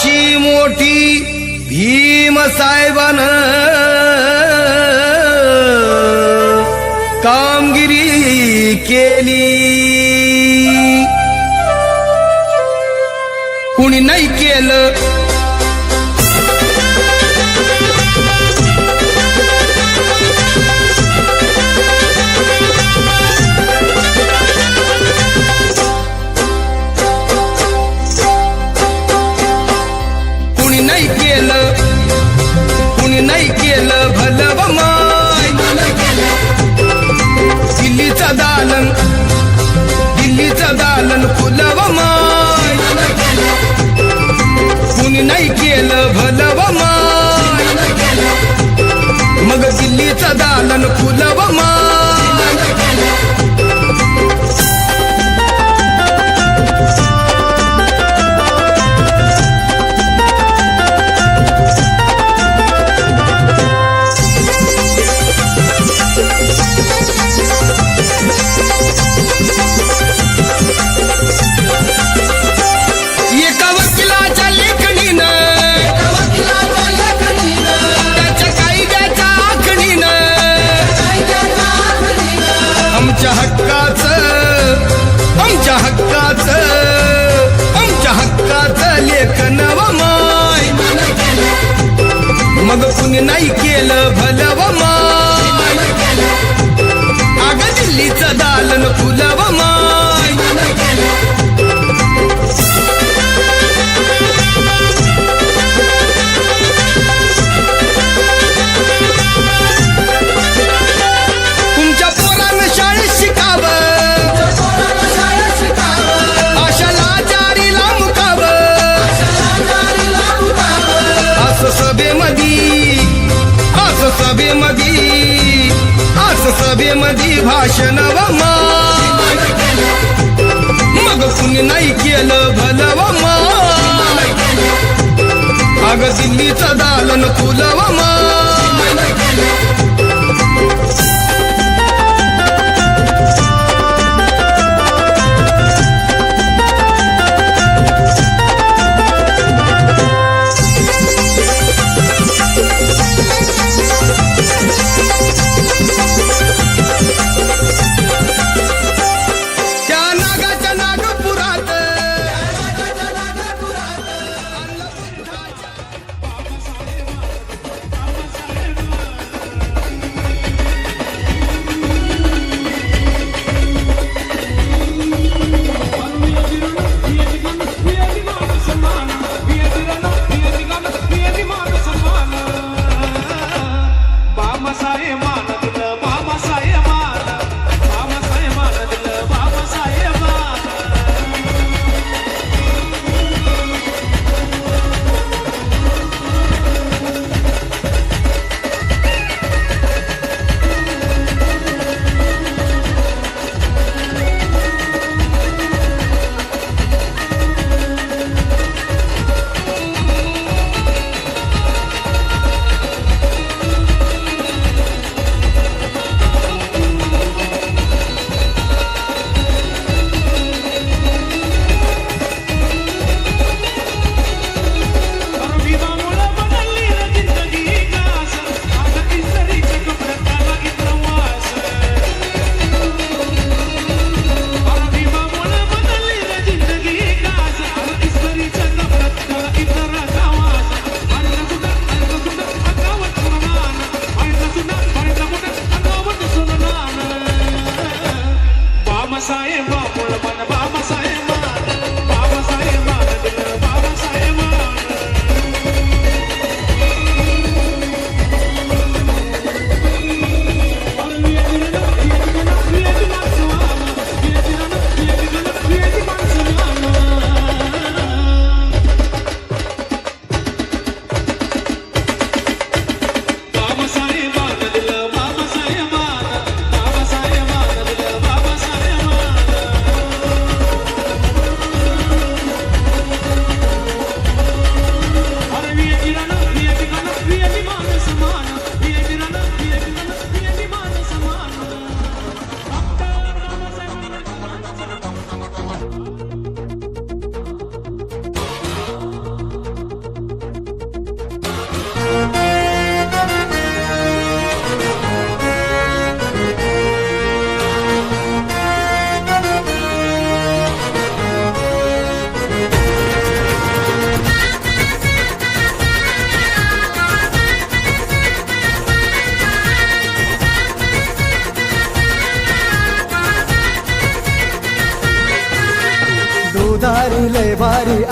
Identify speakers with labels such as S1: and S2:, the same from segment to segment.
S1: अशी मोठी भीम साहेबान. कामगिरी केली. कुणी नाही केलं జిల్లి
S2: సదాలను కులవమా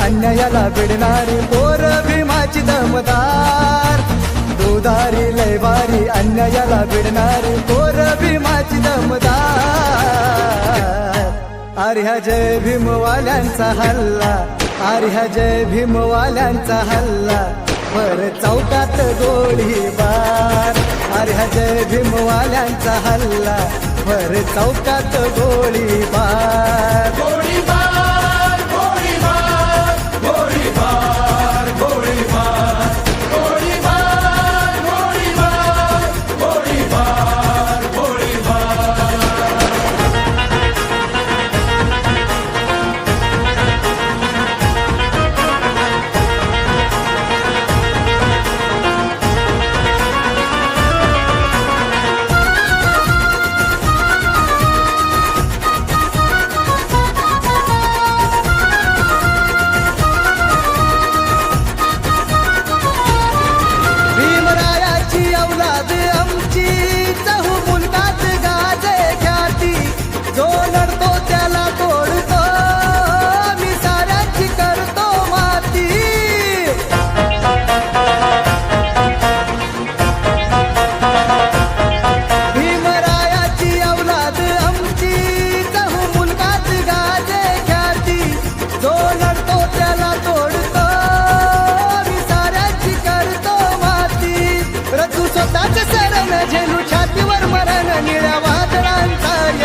S2: अन्यायाला भिडणारी पोर भीमाची दमदार. दुधारी लयवारी अन्यायाला भिडणारी पोर भीमाची दमदार. आर्या जय भीमवाल्यांचा हल्ला आर्या जय भीमवाल्यांचा हल्ला. पर चौकात गोळीबार आर्या जय भीमवाल्यांचा हल्ला. पर चौकात गोळीबार गोळी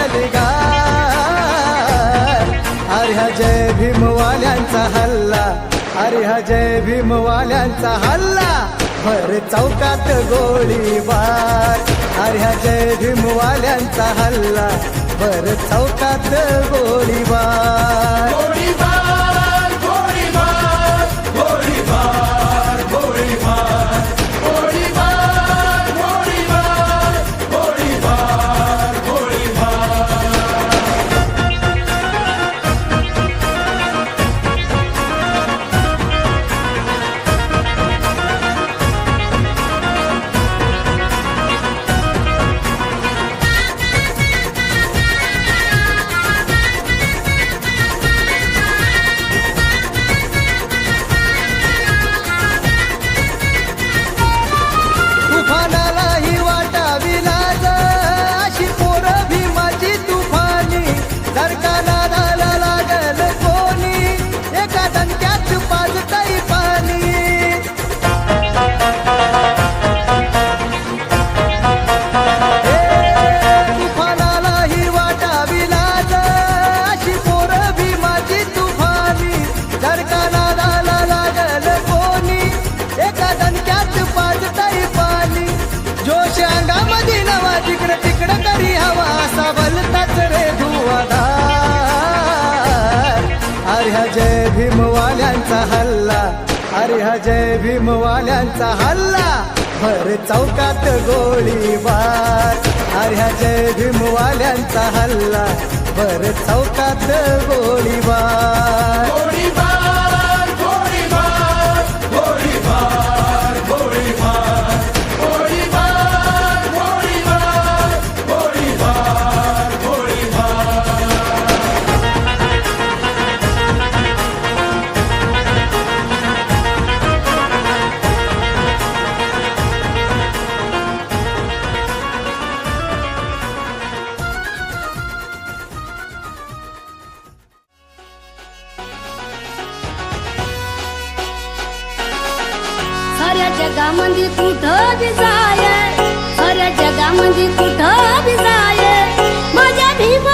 S2: वादळांचा यलगार जय भीमवाल्यांचा हल्ला अरे जय भीमवाल्यांचा हल्ला. भर चौकात गोळीबार अरे जय भीमवाल्यांचा हल्ला भर चौकात गोळीबार. गोळीबार. अरे जय भीमवाल्यांचा हल्ला. भर चौकात गोळीबार अरे जय भीमवाल्यांचा हल्ला. भर चौकात गोळीबार
S3: साऱ्या जगामध्ये कुठं बी जाय साऱ्या जगामध्ये कुठं बी माझ्या Bhima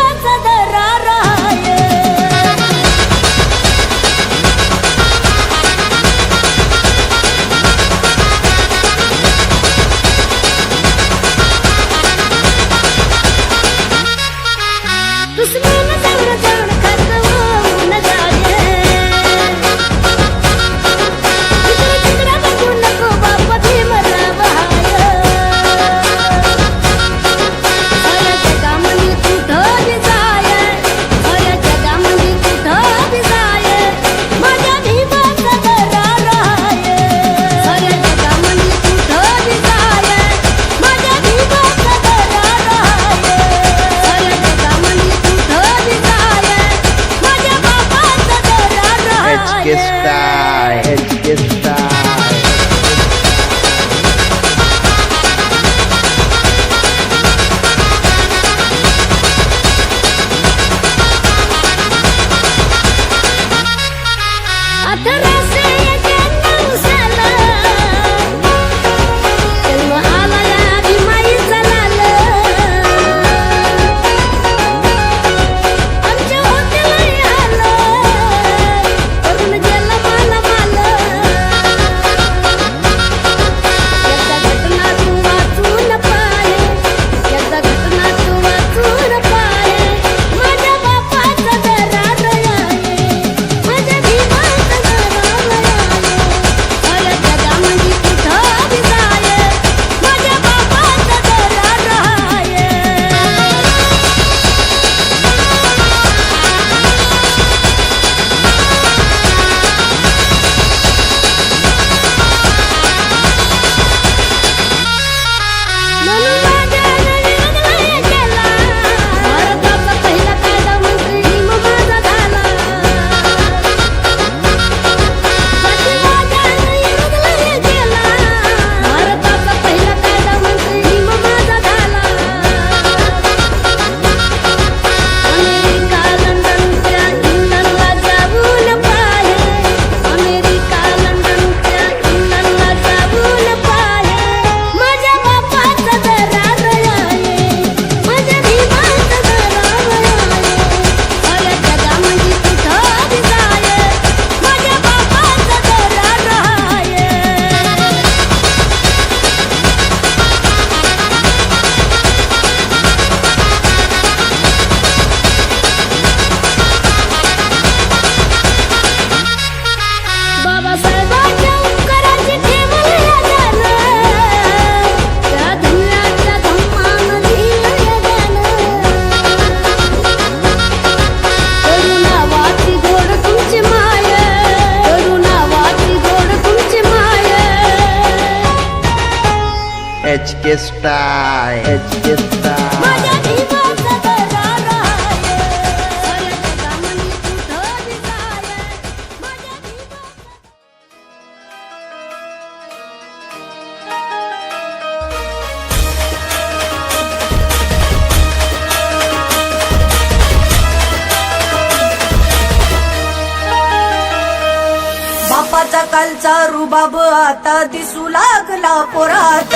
S3: Edge Style.
S4: Edge Style. बाब आता दिसू लागला पोरात.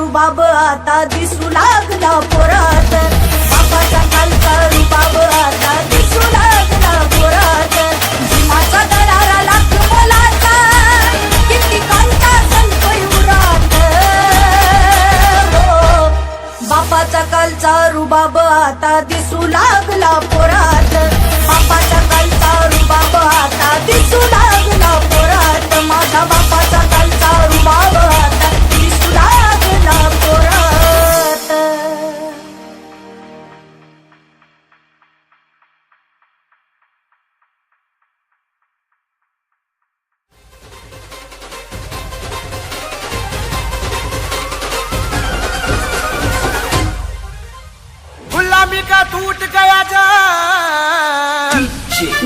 S4: rubaba ata di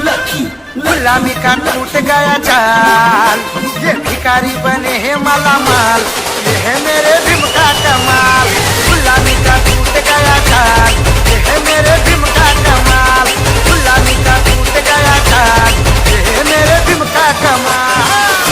S5: गुलामी का टूट गया चाल ये भिकारी बने हैं माला माल ये है मेरे भीम का कमाल। गुलामी का टूट गया चाल ये है मेरे भीम का कमाल। गुलामी का टूट गया चाल ये है मेरे भीम का कमाल।